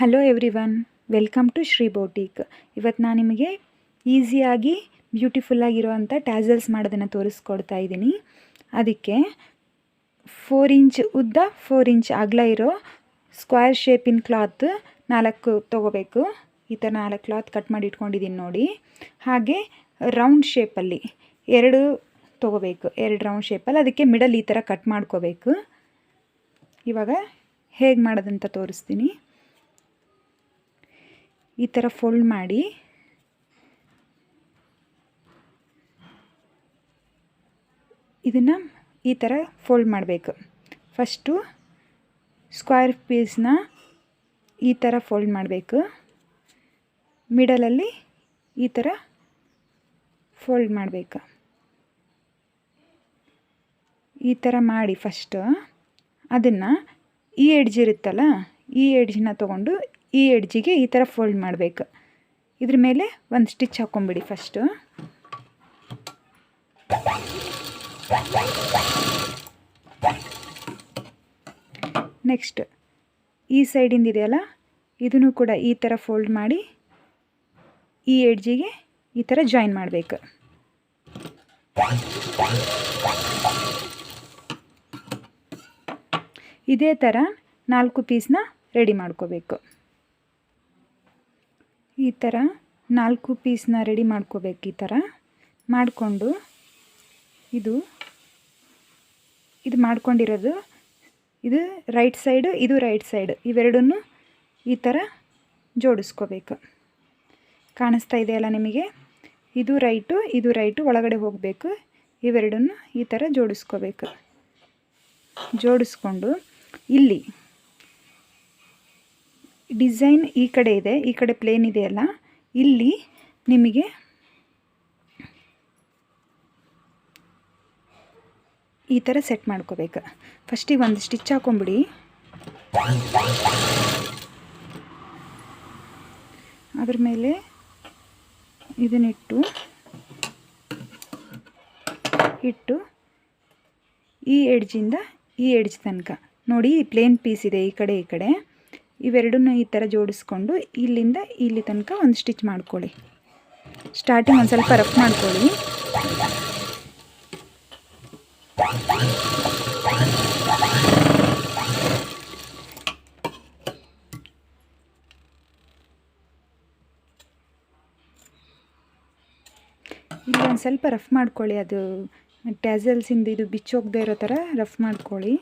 Hello everyone welcome to Shri boutique ಇವತ್ತು ನಾನು ನಿಮಗೆ ಈಸಿಯಾಗಿ ಬ್ಯೂಟಿಫುಲ್ಲಾಗಿರುವಂಥ ಟ್ಯಾಸಲ್ಸ್ ಮಾಡೋದನ್ನು ತೋರಿಸ್ಕೊಡ್ತಾ ಇದ್ದೀನಿ. ಅದಕ್ಕೆ ಫೋರ್ ಇಂಚ್ ಉದ್ದ ಫೋರ್ ಇಂಚ್ ಅಗಲ ಇರೋ ಸ್ಕ್ವೇರ್ ಶೇಪಿನ ಕ್ಲಾತ್ ನಾಲ್ಕು ತೊಗೋಬೇಕು. ಈ ಥರ ನಾಲ್ಕು ಕ್ಲಾತ್ ಕಟ್ ಮಾಡಿ ಇಟ್ಕೊಂಡಿದ್ದೀನಿ ನೋಡಿ. ಹಾಗೆ ರೌಂಡ್ ಶೇಪಲ್ಲಿ ಎರಡು ತೊಗೋಬೇಕು. ಎರಡು ರೌಂಡ್ ಶೇಪಲ್ಲಿ ಅದಕ್ಕೆ ಮಿಡಲ್ ಈ ಥರ ಕಟ್ ಮಾಡ್ಕೋಬೇಕು. ಇವಾಗ ಹೇಗೆ ಮಾಡೋದಂತ ತೋರಿಸ್ತೀನಿ. ಈ ಥರ ಫೋಲ್ಡ್ ಮಾಡಿ. ಇದನ್ನು ಈ ಥರ ಫೋಲ್ಡ್ ಮಾಡಬೇಕು. ಫಸ್ಟು ಸ್ಕ್ವೇರ್ ಪೀಸ್ನ ಈ ಥರ ಫೋಲ್ಡ್ ಮಾಡಬೇಕು. ಮಿಡಲಲ್ಲಿ ಈ ಥರ ಫೋಲ್ಡ್ ಮಾಡಬೇಕು. ಈ ಥರ ಮಾಡಿ ಫಸ್ಟು ಅದನ್ನು ಈ ಎಡ್ಜ್ ಇರುತ್ತಲ್ಲ, ಈ ಎಡ್ಜನ್ನ ತೊಗೊಂಡು ಈ ಎಡ್ಜಿಗೆ ಈ ಥರ ಫೋಲ್ಡ್ ಮಾಡಬೇಕು. ಇದ್ರ ಮೇಲೆ ಒಂದು ಸ್ಟಿಚ್ ಹಾಕ್ಕೊಂಬಿಡಿ ಫಸ್ಟು. ನೆಕ್ಸ್ಟ್, ಈ ಸೈಡಿಂದ ಇದೆಯಲ್ಲ, ಇದನ್ನು ಕೂಡ ಈ ಥರ ಫೋಲ್ಡ್ ಮಾಡಿ ಈ ಎಡ್ಜಿಗೆ ಈ ಥರ ಜಾಯಿನ್ ಮಾಡಬೇಕು. ಇದೇ ಥರ ನಾಲ್ಕು ಪೀಸ್ನ ರೆಡಿ ಮಾಡ್ಕೋಬೇಕು. ಈ ಥರ ನಾಲ್ಕು ಪೀಸ್ನ ರೆಡಿ ಮಾಡ್ಕೋಬೇಕು ಈ ಥರ. ಮಾಡಿಕೊಂಡು ಇದು ಇದು ಮಾಡ್ಕೊಂಡಿರೋದು, ಇದು ರೈಟ್ ಸೈಡು ಇದು ರೈಟ್ ಸೈಡ್ ಇವೆರಡನ್ನು ಈ ಥರ ಜೋಡಿಸ್ಕೋಬೇಕು. ಕಾಣಿಸ್ತಾ ಇದೆಯಲ್ಲ ನಿಮಗೆ? ಇದು ರೈಟು ಇದು ರೈಟು ಒಳಗಡೆ ಹೋಗಬೇಕು. ಇವೆರಡನ್ನು ಈ ಥರ ಜೋಡಿಸ್ಕೋಬೇಕು. ಜೋಡಿಸ್ಕೊಂಡು ಇಲ್ಲಿ ಡಿಸೈನ್ ಈ ಕಡೆ ಇದೆ, ಈ ಕಡೆ ಪ್ಲೇನ್ ಇದೆಯಲ್ಲ ಇಲ್ಲಿ ನಿಮಗೆ ಈ ಥರ ಸೆಟ್ ಮಾಡ್ಕೋಬೇಕು. ಫಸ್ಟಿಗೆ ಒಂದು ಸ್ಟಿಚ್ ಹಾಕೊಂಬಿಡಿ ಅದ್ರ ಮೇಲೆ ಇದನ್ನಿಟ್ಟು, ಇಟ್ಟು ಈ ಎಡ್ಜಿಂದ ಈ ಎಡ್ಜ್ ತನಕ. ನೋಡಿ ಪ್ಲೇನ್ ಪೀಸ್ ಇದೆ, ಈ ಕಡೆ ಈ ಕಡೆ. ಇವೆರಡನ್ನೂ ಈ ಥರ ಜೋಡಿಸ್ಕೊಂಡು ಇಲ್ಲಿಂದ ಇಲ್ಲಿ ತನಕ ಒಂದು ಸ್ಟಿಚ್ ಮಾಡ್ಕೊಳ್ಳಿ. ಸ್ಟಾರ್ಟಿಂಗ್ ಒಂದು ಸ್ವಲ್ಪ ರಫ್ ಮಾಡ್ಕೊಳ್ಳಿ. ಇಲ್ಲಿ ಒಂದು ಸ್ವಲ್ಪ ರಫ್ ಮಾಡ್ಕೊಳ್ಳಿ. ಅದು ಟ್ಯಾಸಲ್ಸಿಂದ ಇದು ಬಿಚ್ಚೋಗದೆ ಇರೋ ಥರ ರಫ್ ಮಾಡ್ಕೊಳ್ಳಿ.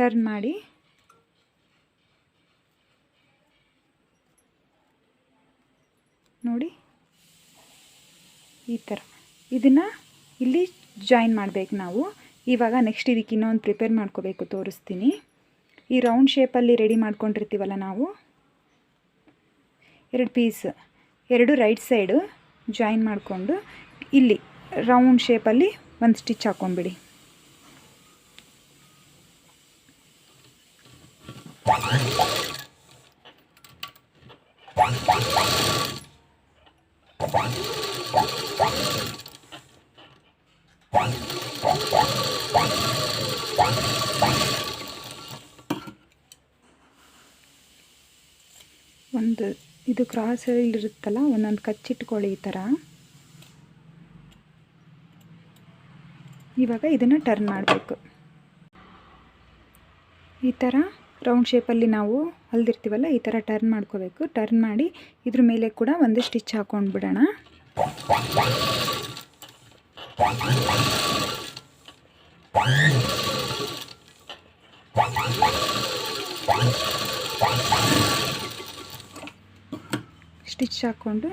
ಟರ್ನ್ ಮಾಡಿ ನೋಡಿ ಈ ಥರ. ಇದನ್ನು ಇಲ್ಲಿ ಜಾಯಿನ್ ಮಾಡಬೇಕು ನಾವು. ಇವಾಗ ನೆಕ್ಸ್ಟ್ ಇದಕ್ಕೆ ಇನ್ನೊಂದು ಪ್ರಿಪೇರ್ ಮಾಡ್ಕೋಬೇಕು ತೋರಿಸ್ತೀನಿ. ಈ ರೌಂಡ್ ಶೇಪಲ್ಲಿ ರೆಡಿ ಮಾಡ್ಕೊಂಡಿರ್ತೀವಲ್ಲ ನಾವು? ಎರಡು ಪೀಸ್ ಎರಡು ರೈಟ್ ಸೈಡು ಜಾಯಿನ್ ಮಾಡಿಕೊಂಡು ಇಲ್ಲಿ ರೌಂಡ್ ಶೇಪಲ್ಲಿ ಒಂದು ಸ್ಟಿಚ್ ಹಾಕ್ಕೊಂಬಿಡಿ ಒಂದು ಇದು ಕ್ರಾಸಲ್ಲಿ ಇರುತ್ತಲ್ಲ ಒಂದೊಂದು ಕಚ್ಚಿಟ್ಕೊಳ್ಳಿ ಈ ಥರ ಇವಾಗ ಇದನ್ನು ಟರ್ನ್ ಮಾಡಬೇಕು. ಈ ಥರ ರೌಂಡ್ ಶೇಪಲ್ಲಿ ನಾವು ಹೊಲ್ದಿರ್ತೀವಲ್ಲ, ಈ ಥರ ಟರ್ನ್ ಮಾಡ್ಕೋಬೇಕು. ಟರ್ನ್ ಮಾಡಿ ಇದ್ರ ಮೇಲೆ ಕೂಡ ಒಂದು ಸ್ಟಿಚ್ ಹಾಕೊಂಡು ಬಿಡೋಣ ಸ್ಟಿಚ್ ಹಾಕ್ಕೊಂಡು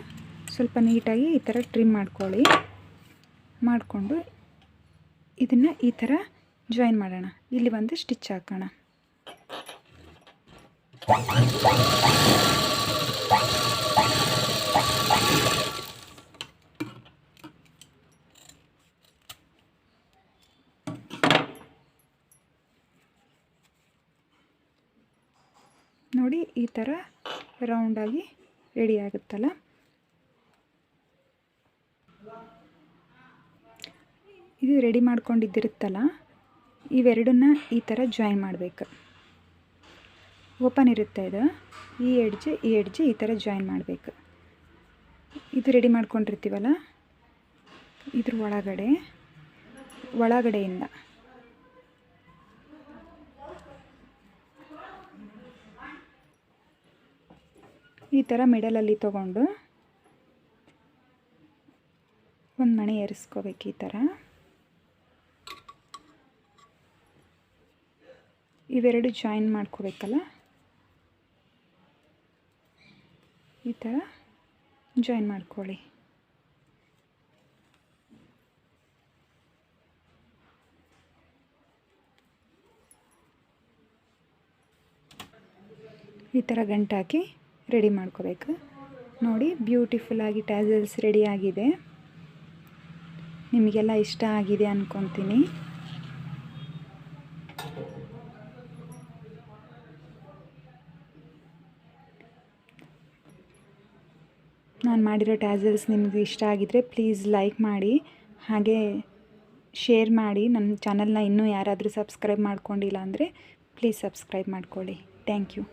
ಸ್ವಲ್ಪ ನೀಟಾಗಿ ಈ ಥರ ಟ್ರಿಮ್ ಮಾಡ್ಕೊಳ್ಳಿ. ಮಾಡಿಕೊಂಡು ಇದನ್ನು ಈ ಥರ ಜಾಯಿನ್ ಮಾಡೋಣ. ಇಲ್ಲಿ ಒಂದು ಸ್ಟಿಚ್ ಹಾಕೋಣ. ನೋಡಿ ಈ ಥರ ರೌಂಡಾಗಿ ರೆಡಿ ಆಗುತ್ತಲ್ಲ? ಇದು ರೆಡಿ ಮಾಡ್ಕೊಂಡಿದ್ದಿರುತ್ತಲ್ಲ? ಇವೆರಡನ್ನ ಈ ಥರ ಜಾಯಿನ್ ಮಾಡಬೇಕು. ಓಪನ್ ಇರುತ್ತೆ ಇದು. ಈ ಎಡ್ಜ್ ಈ ಎಡ್ಜ್ ಈ ಥರ ಜಾಯಿನ್ ಮಾಡಬೇಕು. ಇದು ರೆಡಿ ಮಾಡ್ಕೊಂಡಿರ್ತೀವಲ್ಲ? ಇದ್ರ ಒಳಗಡೆ, ಒಳಗಡೆಯಿಂದ. ಈ ಥರ ಮಿಡಲಲ್ಲಿ ತೊಗೊಂಡು ಒಂದು ಮಣೆ ಏರಿಸ್ಕೋಬೇಕು ಈ ಥರ. ಇವೆರಡು ಜಾಯಿನ್ ಮಾಡ್ಕೋಬೇಕಲ್ಲ? ಈ ಥರ ಜಾಯಿನ್ ಮಾಡ್ಕೊಳ್ಳಿ. ಈ ಥರ ಗಂಟಾಕಿ ರೆಡಿ ಮಾಡ್ಕೋಬೇಕು. ನೋಡಿ ಬ್ಯೂಟಿಫುಲ್ಲಾಗಿ ಟ್ಯಾಸಲ್ಸ್ ರೆಡಿ ಆಗಿದೆ. ನಿಮಗೆಲ್ಲ ಇಷ್ಟ ಆಗಿದೆ ಅಂದ್ಕೊತೀನಿ ನಾನು ಮಾಡಿರೋ ಟ್ಯಾಸಲ್ಸ್ ನಿಮಗೆ ಇಷ್ಟ ಆಗಿದ್ದರೆ ಪ್ಲೀಸ್ ಲೈಕ್ ಮಾಡಿ, ಹಾಗೆ ಶೇರ್ ಮಾಡಿ. ನನ್ನ ಚಾನಲ್ನ ಇನ್ನೂ ಯಾರಾದರೂ ಸಬ್ಸ್ಕ್ರೈಬ್ ಮಾಡ್ಕೊಂಡಿಲ್ಲ ಅಂದರೆ ಪ್ಲೀಸ್ ಸಬ್ಸ್ಕ್ರೈಬ್ ಮಾಡ್ಕೊಳ್ಳಿ. Thank you.